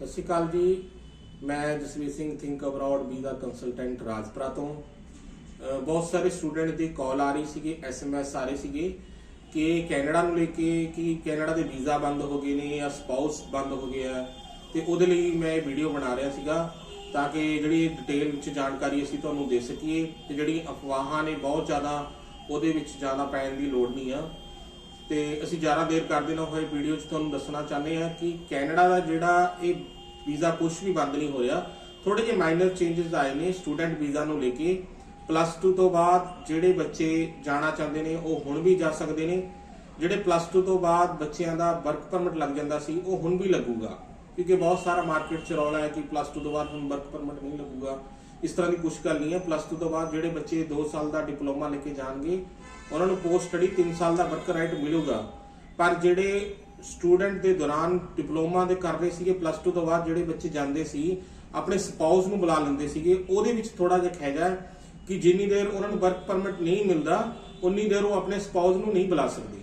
ਸਤਿ ਸ਼੍ਰੀ ਅਕਾਲ ਜੀ। ਮੈਂ Jasvir Singh think abroad visa consultant Rajpura ਤੋਂ। ਬਹੁਤ ਸਾਰੇ ਸਟੂਡੈਂਟ ਦੀ ਕਾਲ ਆ ਰਹੀ ਸੀਗੀ ਐਸਐਮਐਸ ਆ ਰਹੇ ਸੀਗੇ ਕਿ ਕੈਨੇਡਾ ਨੂੰ ਲੈ ਕੇ ਕਿ ਕੈਨੇਡਾ ਦੇ ਵੀਜ਼ਾ ਬੰਦ ਹੋ ਗਏ ਨੇ ਜਾਂ ਸਪਾਊਸ ਬੰਦ ਹੋ ਗਿਆ ਤੇ ਉਹਦੇ ਲਈ ਮੈਂ ਇਹ ਵੀਡੀਓ ਬਣਾ ਰਿਹਾ ਸੀਗਾ ਤਾਂ ਕਿ ਜਿਹੜੀ ਡਿਟੇਲ ਵਿੱਚ ਜਾਣਕਾਰੀ ਅਸੀਂ ਤੁਹਾਨੂੰ ਦੇ ਸਕੀਏ ਤੇ ਜਿਹੜੀ ਅਫਵਾਹਾਂ ਨੇ ਬਹੁਤ ਜ਼ਿਆਦਾ ਉਹਦੇ ਵਿੱਚ ਜ਼ਿਆਦਾ ਪੈਣ ਦੀ ਲੋੜ ਨਹੀਂ ਆ। ਤੇ ਅਸੀਂ ਜ਼ਿਆਦਾ ਦੇਰ ਕਰਦੇ ਨਾ ਹੋਏ ਵੀਡੀਓ 'ਚ ਤੁਹਾਨੂੰ ਦੱਸਣਾ ਚਾਹੁੰਦੇ ਹਾਂ ਕਿ ਕੈਨੇਡਾ ਦਾ ਜਿਹੜਾ ਇਹ ਵੀਜ਼ਾ ਕੁਝ ਵੀ ਬੰਦ ਨਹੀਂ ਹੋਇਆ। ਥੋੜੇ ਜਿਹੇ ਮਾਈਨਰ ਚੇਂਜਸ ਆਏ ਨੇ ਸਟੂਡੈਂਟ ਵੀਜ਼ਾ ਨੂੰ ਲੈ ਕੇ। ਪਲੱਸ 2 ਤੋਂ ਬਾਅਦ ਜਿਹੜੇ ਬੱਚੇ ਜਾਣਾ ਚਾਹੁੰਦੇ ਨੇ, ਉਹ ਹੁਣ ਵੀ ਜਾ ਸਕਦੇ ਨੇ। ਜਿਹੜੇ ਪਲੱਸ 2 ਤੋਂ ਬਾਅਦ ਬੱਚਿਆਂ ਦਾ ਵਰਕ ਪਰਮਿਟ ਲੱਗ ਜਾਂਦਾ ਸੀ, ਉਹ ਹੁਣ ਵੀ ਲੱਗੂਗਾ। ਕਿਉਂਕਿ ਬਹੁਤ ਸਾਰਾ ਮਾਰਕੀਟ 'ਚ ਰੌਲਾ ਹੈ ਕਿ ਪਲੱਸ 2 ਤੋਂ ਬਾਅਦ ਹੁਣ ਵਰਕ ਪਰਮਿਟ ਨਹੀਂ ਲੱਗੂਗਾ। ਇਸ ਤਰ੍ਹਾਂ ਦੀ ਕੁਝ ਗੱਲ ਨਹੀਂ ਹੈ। ਪਲੱਸ 2 ਤੋਂ ਬਾਅਦ ਜਿਹੜੇ ਬੱਚੇ 2 ਸਾਲ ਦਾ ਡਿਪਲੋਮਾ ਲੈ ਕੇ ਜਾਣਗੇ, ਉਹਨਾਂ ਨੂੰ ਪੋਸਟ ਸਟੱਡੀ 3 ਸਾਲ ਦਾ ਵਰਕ ਰਾਈਟ ਮਿਲੂਗਾ। ਪਰ ਜਿਹੜੇ ਸਟੂਡੈਂਟ ਦੇ ਦੌਰਾਨ ਡਿਪਲੋਮਾ ਦੇ ਕਰ ਰਹੇ ਸੀਗੇ ਪਲੱਸ 2 ਤੋਂ ਬਾਅਦ ਜਿਹੜੇ ਬੱਚੇ ਜਾਂਦੇ ਸੀ, ਆਪਣੇ ਸਪਾਊਸ ਨੂੰ ਬੁਲਾ ਲੈਂਦੇ ਸੀਗੇ, ਉਹਦੇ ਵਿੱਚ ਥੋੜਾ ਜਿਹਾ ਖੈਜਾ ਕਿ ਜਿੰਨੀ ਦੇਰ ਉਹਨਾਂ ਨੂੰ ਵਰਕ ਪਰਮਿਟ ਨਹੀਂ ਮਿਲਦਾ, ਉਨੀ ਦੇਰ ਉਹ ਆਪਣੇ ਸਪਾਊਸ ਨੂੰ ਨਹੀਂ ਬੁਲਾ ਸਕਦੇ।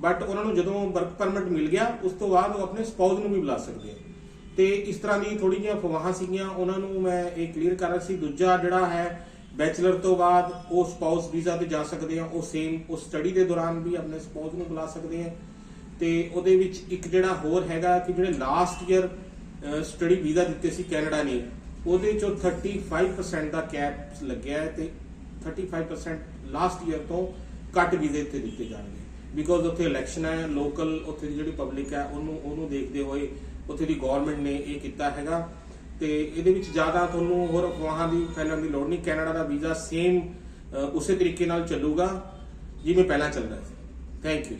ਬਟ ਉਹਨਾਂ ਨੂੰ ਜਦੋਂ ਵਰਕ ਪਰਮਿਟ ਮਿਲ ਗਿਆ, ਉਸ ਤੋਂ ਬਾਅਦ ਉਹ ਆਪਣੇ ਸਪਾਊਸ ਨੂੰ ਵੀ ਬੁਲਾ ਸਕਦੇ ਆ। ਤੇ ਇਸ ਤਰ੍ਹਾਂ ਦੀ ਥੋੜੀ ਜਿਹੀਆਂ ਫਵਾਹਾਂ ਸੀਗੀਆਂ, ਉਹਨਾਂ ਨੂੰ ਮੈਂ ਇਹ ਕਲੀਅਰ ਕਰ ਰਿਹਾ ਸੀ। ਦੂਜਾ ਜਿਹੜਾ ਹੈ ਬੈਚਲਰ ਤੋਂ ਬਾਅਦ ਉਹ ਸਪਾਊਸ ਵੀਜ਼ਾ ਤੇ ਜਾ ਸਕਦੇ ਆ, ਉਹ ਸੇਮ ਉਹ ਸਟੱਡੀ ਦੇ ਦੌਰਾਨ ਵੀ ਆਪਣੇ ਸਪਾਊਸ ਨੂੰ ਬੁਲਾ ਸਕਦੇ ਆ। ਤੇ ਉਹਦੇ ਵਿੱਚ ਇੱਕ ਜਿਹੜਾ ਹੋਰ ਹੈਗਾ ਕਿ ਜਿਹੜੇ ਲਾਸਟ ਈਅਰ ਸਟੱਡੀ ਵੀਜ਼ਾ ਦਿੱਤੇ ਸੀ ਕੈਨੇਡਾ ਨੇ, ਉਹਦੇ ਚੋਂ 35% ਦਾ ਕੈਪ ਲੱਗਿਆ ਹੈ ਤੇ 35% ਲਾਸਟ ਈਅਰ ਤੋਂ ਘੱਟ ਵੀਜ਼ੇ ਤੇ ਦਿੱਤੇ ਜਾਣਗੇ। ਬਿਕੋਜ਼ ਉੱਥੇ ਇਲੈਕਸ਼ਨ ਹੈ ਲੋਕਲ ਉੱਥੇ ਦੀ ਜਿਹੜੀ ਪਬਲਿਕ ਹੈ, ਉਹਨੂੰ ਉਹਨੂੰ ਦੇਖਦੇ ਹੋਏ ਉੱਥੇ ਦੀ ਗਵਰਨਮੈਂਟ ਨੇ ਇਹ ਕੀਤਾ ਹੈਗਾ। ਤੇ ਇਹਦੇ ਵਿੱਚ ਜ਼ਿਆਦਾ ਤੁਹਾਨੂੰ ਹੋਰ ਅਫਵਾਹਾਂ ਦੀ ਫੈਲਣ ਦੀ ਲੋੜ ਨਹੀਂ, ਕੈਨੇਡਾ ਦਾ ਵੀਜ਼ਾ ਸੇਮ ਉਸੇ ਤਰੀਕੇ ਨਾਲ ਚੱਲੂਗਾ, ਜਿਵੇਂ ਪਹਿਲਾਂ ਚੱਲਦਾ ਸੀ। Thank you